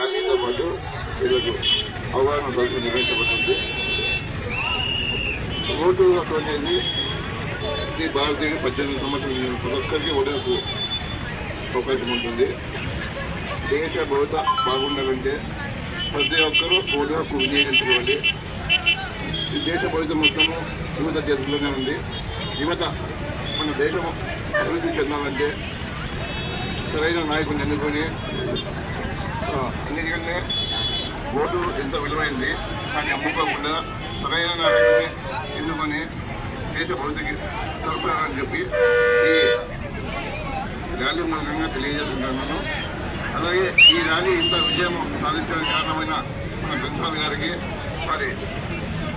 దానితో పాటు వీళ్ళకు అవగాహన సదస్సు నిర్వహించబడుతుంది ఓటు హక్కు అనేది ఈ భారతీయ పద్దెనిమిది సంవత్సరాలు ప్రతి ఒక్కరికి ఓటు అవకాశం ఉంటుంది దేశ భవిత బాగుండాలంటే ప్రతి ఒక్కరూ ఓటు హక్కు వినియోగించుకోవాలి ఈ దేశ భవిత మొత్తము యువత చేతుల్లోనే ఉంది. యువత మన దేశం అభివృద్ధి చెందాలంటే సరైన నాయకుడిని ఎన్నుకొని అన్నిటికంటే ఓటు ఎంత విలువైంది కానీ అమ్ముకోకుండా సరైన నాయకుడిని ఎన్నుకొని దేశ భవితకి తరపునని చెప్పి ఈ ర్యాలీ మూలంగా తెలియజేస్తున్నాను అలాగే ఈ ర్యాలీ ఇంత విజయం సాధించడానికి కారణమైన మన ప్రిన్సిపాల్ గారికి మరి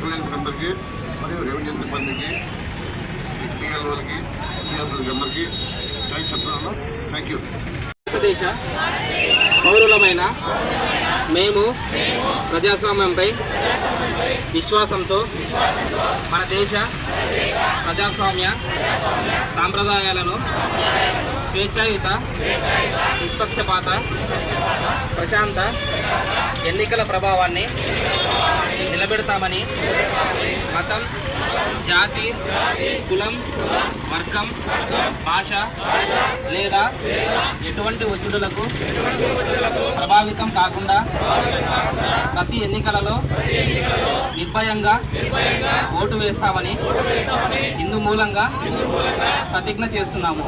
స్టూడెంట్స్ అందరికీ మరియు రెవెన్యూ సిబ్బందికి పిఎల్ఓలకి పిఎస్ఎల్కి అందరికీ థ్యాంక్ చెప్తున్నాను థ్యాంక్ యూ భారతదేశ పౌరులమైన మేము ప్రజాస్వామ్యంపై విశ్వాసంతో మన దేశ ప్రజాస్వామ్య సాంప్రదాయాలను స్వేచ్ఛాయుత నిష్పక్షపాత ప్రశాంత ఎన్నికల ప్రభావాన్ని నిలబెడతామని మతం జాతి కులం వర్గం భాష లేదా ఎటువంటి ఒత్తిడులకు ప్రభావితం కాకుండా ప్రతి ఎన్నికలలో నిర్భయంగా ఓటు వేస్తామని ఇందు మూలంగా ప్రతిజ్ఞ చేస్తున్నాము.